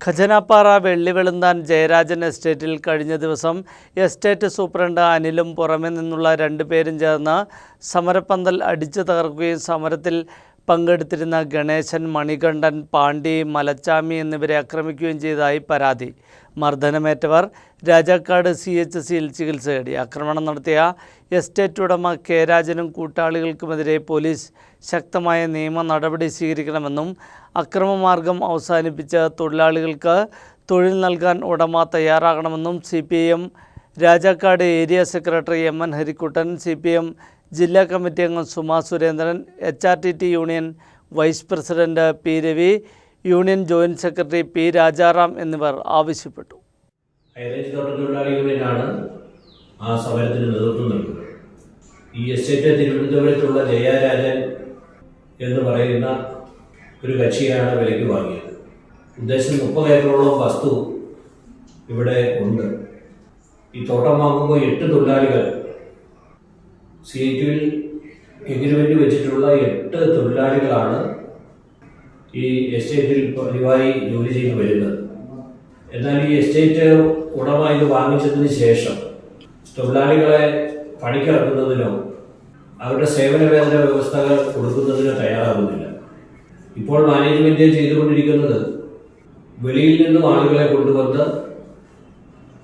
ഖജനാപ്പാറ വെള്ളിവെളുന്താൻ ജയരാജൻ എസ്റ്റേറ്റിൽ കഴിഞ്ഞ ദിവസം എസ്റ്റേറ്റ് സൂപ്രണ്ട് അനിലും പുറമെ നിന്നുള്ള രണ്ടുപേരും ചേർന്ന് സമരപ്പന്തൽ അടിച്ചു തകർക്കുകയും സമരത്തിൽ പങ്കെടുത്തിരുന്ന ഗണേശൻ മണികണ്ഠൻ പാണ്ഡി മലച്ചാമി എന്നിവരെ ആക്രമിക്കുകയും ചെയ്തതായി പരാതി. മർദ്ദനമേറ്റവർ രാജാക്കാട് സി എച്ച് സിയിൽ ചികിത്സ തേടി ആക്രമണം നടത്തിയ എസ്റ്റേറ്റ് ഉടമ കെ രാജനും കൂട്ടാളികൾക്കുമെതിരെ പോലീസ് ശക്തമായ നിയമ നടപടി സ്വീകരിക്കണമെന്നും അക്രമമാർഗം അവസാനിപ്പിച്ച് തൊഴിലാളികൾക്ക് തൊഴിൽ നൽകാൻ ഉടമ തയ്യാറാകണമെന്നും C P M Rajakkad area secretary M N Harikuttan C P M ജില്ലാ കമ്മിറ്റി അംഗം Suma Surendran H R T T union vice president P Ravi union joint secretary P Rajaram എന്നിവർ ആവശ്യപ്പെട്ടു. ഹൈറേഞ്ച് ആ നേതൃത്വം ഈ എസ്റ്റേറ്റ് തിരുവനന്തപുരത്തുള്ള ജയരാജൻ എന്ന് പറയുന്ന ഒരു കക്ഷിയാണ് വിലയ്ക്ക് വാങ്ങിയത്. ഉദ്ദേശം മുപ്പത് ഏക്കറോളം വസ്തു ഇവിടെ ഉണ്ട്. ഈ തോട്ടം വാങ്ങുമ്പോൾ എട്ട് തൊഴിലാളികൾ സി ഐ ടിയിൽ വെച്ചിട്ടുള്ള എട്ട് തൊഴിലാളികളാണ് ഈ എസ്റ്റേറ്റിൽ പതിവായി ജോലി ചെയ്ത് വരുന്നത്. എന്നാൽ ഈ എസ്റ്റേറ്റ് ഉടമ ഇത് വാങ്ങിച്ചതിന് ശേഷം തൊഴിലാളികളെ പണിക്കിറക്കുന്നതിനോ അവരുടെ സേവന വേതന വ്യവസ്ഥകൾ കൊടുക്കുന്നതിനോ തയ്യാറാകുന്നില്ല. ഇപ്പോൾ മാനേജ്മെന്റ് ചെയ്തുകൊണ്ടിരിക്കുന്നത് വെളിയിൽ നിന്നും ആളുകളെ കൊണ്ടുവന്ന്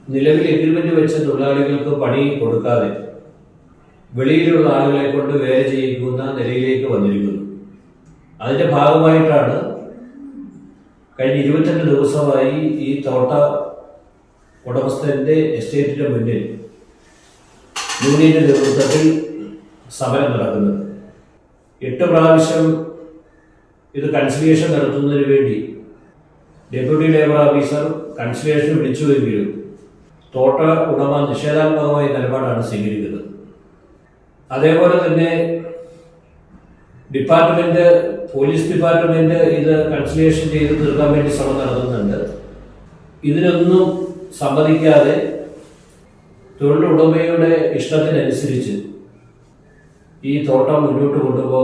നിലവിൽ എഗ്രിമെന്റ് വെച്ച തൊഴിലാളികൾക്ക് പണി കൊടുക്കാതെ വെളിയിലുള്ള ആളുകളെ കൊണ്ട് വേല ചെയ്യിക്കുന്ന നിലയിലേക്ക് വന്നിരിക്കുന്നു. അതിന്റെ ഭാഗമായിട്ടാണ് കഴിഞ്ഞ ഇരുപത്തിരണ്ട് ദിവസമായി ഈ തോട്ട ഉടമസ്ഥന്റെ എസ്റ്റേറ്റിന്റെ മുന്നിൽ യൂണിയന്റെ നേതൃത്വത്തിൽ സമരം നടക്കുന്നത്. എട്ട് പ്രാവശ്യം ഇത് കൺസിലിയേഷൻ നടത്തുന്നതിന് വേണ്ടി ഡെപ്യൂട്ടി ലേബർ ഓഫീസർ കൺസിലിയേഷൻ വിളിച്ചുവെങ്കിലും തോട്ട ഉടമ നിഷേധാത്മകമായ നിലപാടാണ് സ്വീകരിക്കുന്നത്. അതേപോലെ തന്നെ ഡിപ്പാർട്ട്മെന്റ് പോലീസ് ഡിപ്പാർട്ട്മെന്റ് ഇത് കൺസിലിയേഷൻ ചെയ്ത് തീർക്കാൻ വേണ്ടി ശ്രമം നടത്തുന്നുണ്ട്. ഇതിനൊന്നും സമ്മതിക്കാതെ തൊഴിലുടമയുടെ ഇഷ്ടത്തിനനുസരിച്ച് ഈ തോട്ടം മുന്നോട്ട് കൊണ്ടുപോകാൻ